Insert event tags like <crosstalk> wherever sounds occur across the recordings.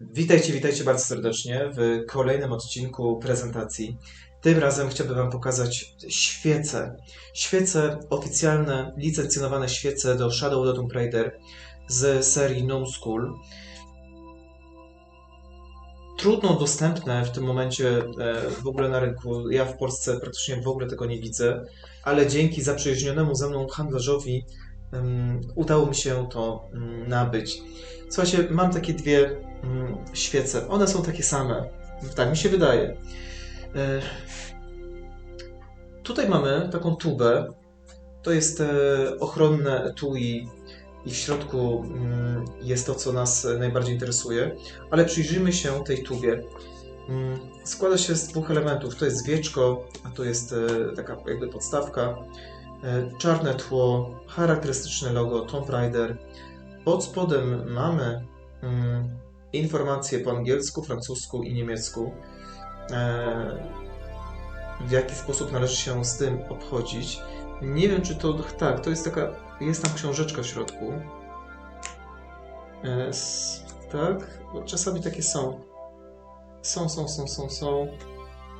Witajcie, witajcie bardzo serdecznie w kolejnym odcinku prezentacji. Tym razem chciałbym Wam pokazać świece. Świece, oficjalne, licencjonowane świece do Shadow the Tomb Raider z serii Gnome School. Trudno dostępne w tym momencie e, w ogóle na rynku. Ja w Polsce praktycznie w ogóle tego nie widzę, ale dzięki zaprzyjaźnionemu ze mną handlarzowi udało mi się to nabyć. Słuchajcie, mam takie dwie świece. One są takie same. Tak mi się wydaje. E, Tutaj mamy taką tubę. To jest e, ochronne etui i w środku jest to, co nas najbardziej interesuje. Ale przyjrzyjmy się tej tubie. Składa się z dwóch elementów. To jest wieczko, a to jest e, taka jakby podstawka. E, Czarne tło, charakterystyczne logo Tomb Raider. Pod spodem mamy mm, informacje po angielsku, francusku i niemiecku. E, w jaki sposób należy się z tym obchodzić. Nie wiem, czy to. Tak, to jest taka. Jest tam książeczka w środku. E, s- tak, czasami takie są. Są, są, są, są, są.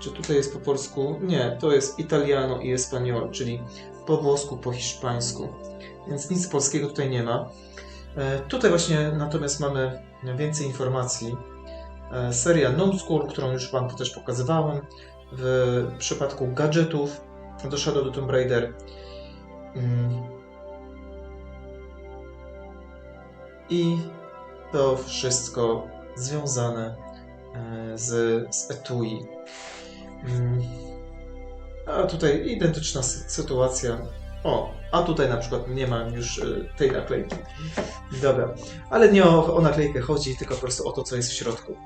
Czy tutaj jest po polsku? Nie, to jest italiano i espanol, czyli po włosku, po hiszpańsku. Więc nic polskiego tutaj nie ma. E, Tutaj właśnie natomiast mamy więcej informacji. E, Seria School, którą już Wam też pokazywałem. W przypadku gadżetów do Shadow the Tomb Raider. Mm. I to wszystko związane e, z, z etui. A tutaj identyczna sy- sytuacja. O, a tutaj na przykład nie ma już e, tej naklejki. Dobra, ale nie o, o naklejkę chodzi, tylko po prostu o to, co jest w środku.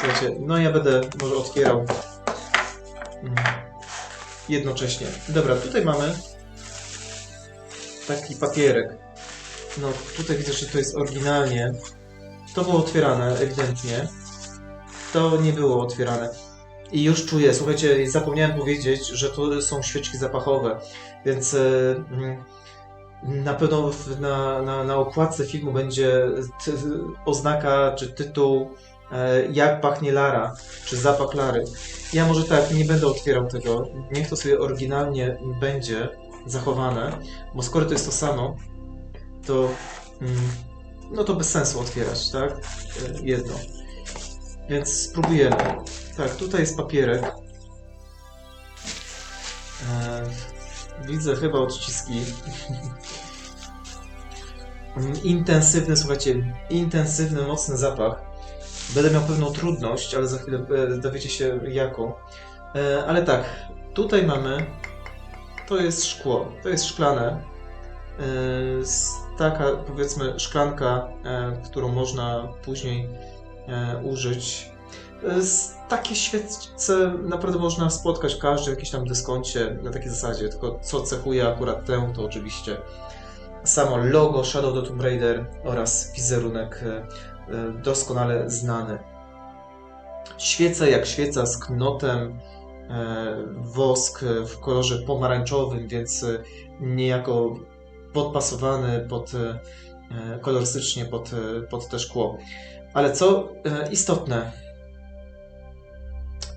Słuchajcie, no ja będę może otwierał mm, jednocześnie. Dobra, tutaj mamy taki papierek. No tutaj widzę, że to jest oryginalnie. To było otwierane, ewidentnie. To nie było otwierane. I już czuję, słuchajcie, zapomniałem powiedzieć, że to są świeczki zapachowe, więc e, mm, na pewno na, na, na okładce filmu będzie ty, oznaka czy tytuł e, jak pachnie Lara, czy zapach Lary. Ja może tak, nie będę otwierał tego, niech to sobie oryginalnie będzie zachowane, bo skoro to jest to samo, to mm, no to bez sensu otwierać, tak? E, Jedno. Więc spróbujemy. Tak, tutaj jest papierek. E, widzę chyba odciski. <laughs> Intensywny, słuchajcie, intensywny, mocny zapach. Będę miał pewną trudność, ale za chwilę e, dowiecie się jaką. E, ale tak, tutaj mamy. To jest szkło, to jest szklane. E, taka, powiedzmy, szklanka, e, którą można później użyć. E, Takie świece naprawdę można spotkać w każdym jakimś tam dyskoncie na takiej zasadzie, tylko co cechuje akurat tę, to oczywiście samo logo Shadow the Tomb Raider oraz wizerunek e, e, doskonale znany. Świeca jak świeca z knotem, e, wosk w kolorze pomarańczowym, więc e, niejako podpasowany pod, e, e, kolorystycznie pod, e, pod te szkło. Ale co e, istotne,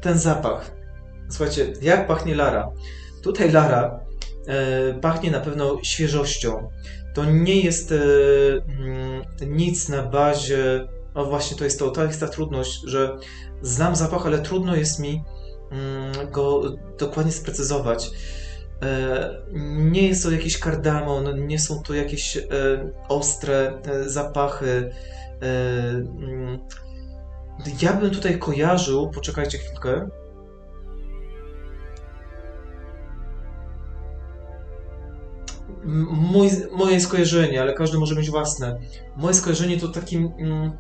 ten zapach. Słuchajcie, jak pachnie Lara? Tutaj Lara e, pachnie na pewno świeżością. To nie jest e, mm, nic na bazie. O właśnie, to jest to, to jest ta trudność, że znam zapach, ale trudno jest mi mm, go dokładnie sprecyzować. Nie jest to jakiś kardamon, nie są to jakieś ostre zapachy. E, mm, Ja bym tutaj kojarzył, poczekajcie chwilkę. Moje skojarzenie, ale każdy może mieć własne. Moje skojarzenie to takim, mm,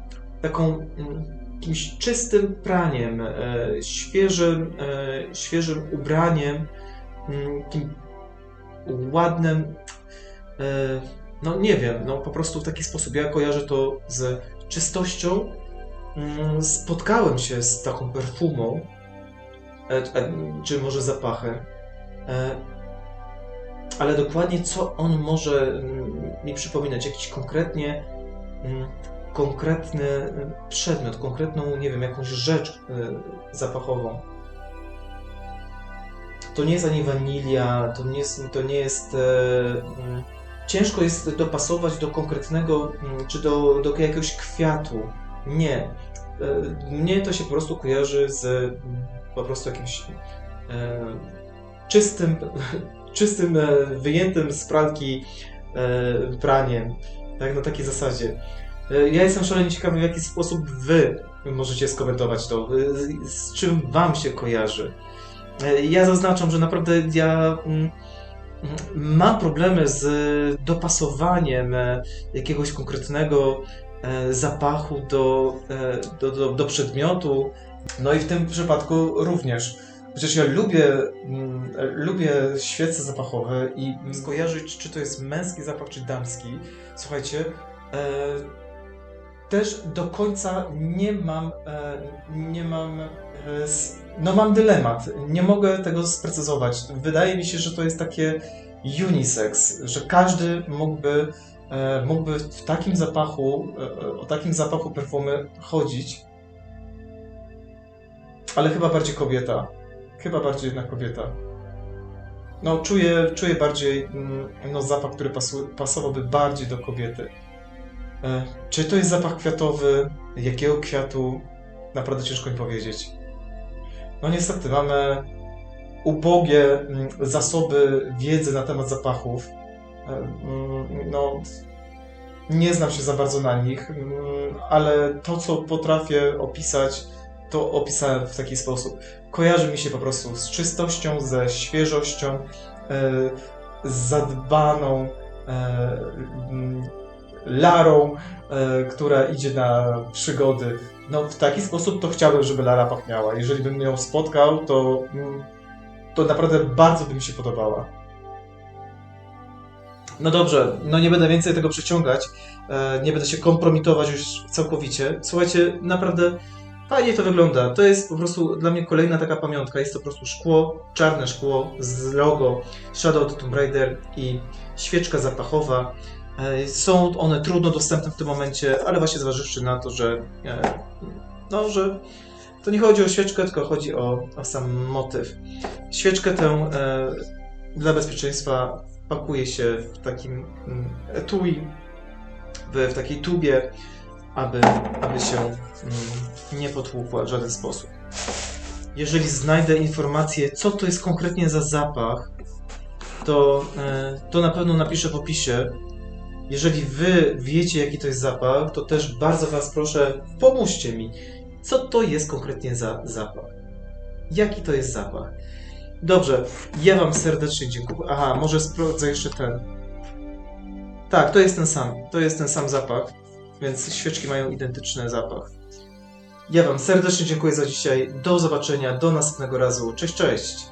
taką mm, jakimś czystym praniem, e, świeżym, e, świeżym ubraniem, mm, takim ładnym. No nie wiem, no po prostu w taki sposób. Ja kojarzę to z czystością. Mm, Spotkałem się z taką perfumą, e, e, czy może zapachem. E, ale dokładnie co on może mm, mi przypominać, jakiś konkretnie mm, konkretny przedmiot, konkretną, nie wiem, jakąś rzecz zapachową. To nie jest ani wanilia, to nie jest, to nie jest ciężko jest dopasować do konkretnego, mm, czy do, do jakiegoś kwiatu. Nie. E, Mnie to się po prostu kojarzy z mm, po prostu jakimś e, czystym, <laughs> czystym, e, wyjętym z pralki e, praniem. Tak, na takiej zasadzie. E, Ja jestem szalenie ciekawy, w jaki sposób wy możecie skomentować to, z- z czym wam się kojarzy. Ja zaznaczam, że naprawdę ja mm, mam problemy z dopasowaniem e, jakiegoś konkretnego e, zapachu do, e, do, do, do przedmiotu. No i w tym przypadku również. Chociaż ja lubię, mm, lubię świece zapachowe i skojarzyć, czy to jest męski zapach, czy damski. Słuchajcie, e, też do końca nie mam, e, nie mam, no mam dylemat. Nie mogę tego sprecyzować. Wydaje mi się, że to jest takie unisex, że każdy mógłby, e, mógłby w takim zapachu, e, o takim zapachu perfumy chodzić. Ale chyba bardziej kobieta. Chyba bardziej jednak kobieta. No, czuję, czuję bardziej mm, no, zapach, który pasu, pasowałby bardziej do kobiety. E, Czy to jest zapach kwiatowy? Jakiego kwiatu? Naprawdę ciężko mi powiedzieć. No niestety, mamy ubogie mm, zasoby wiedzy na temat zapachów. Mm, No, nie znam się za bardzo na nich, mm, ale to, co potrafię opisać, to opisałem w taki sposób. Kojarzy mi się po prostu z czystością, ze świeżością, e, z zadbaną e, Larą, e, która idzie na przygody. No w taki sposób to chciałbym, żeby Lara pachniała. Jeżeli bym ją spotkał, to, mm, to naprawdę bardzo by mi się podobała. No dobrze, no nie będę więcej tego przyciągać, e, nie będę się kompromitować już całkowicie. Słuchajcie, naprawdę fajnie to wygląda. To jest po prostu dla mnie kolejna taka pamiątka. Jest to po prostu szkło, czarne szkło z logo Shadow of Tomb Raider i świeczka zapachowa. E, Są one trudno dostępne w tym momencie, ale właśnie zważywszy na to, że, e, no, że to nie chodzi o świeczkę, tylko chodzi o, o sam motyw. Świeczkę tę e, dla bezpieczeństwa pakuje się w takim mm, etui, w, w takiej tubie, aby, aby się mm, nie potłukła w żaden sposób. Jeżeli znajdę informację, co to jest konkretnie za zapach, to, to na pewno napiszę w opisie. Jeżeli wy wiecie, jaki to jest zapach, to też bardzo was proszę, pomóżcie mi. Co to jest konkretnie za zapach? Jaki to jest zapach? Dobrze, ja wam serdecznie dziękuję. Aha, może sprawdzę jeszcze ten. Tak, to jest ten sam. To jest ten sam zapach, więc świeczki mają identyczny zapach. Ja wam serdecznie dziękuję za dzisiaj. Do zobaczenia, do następnego razu. Cześć, cześć!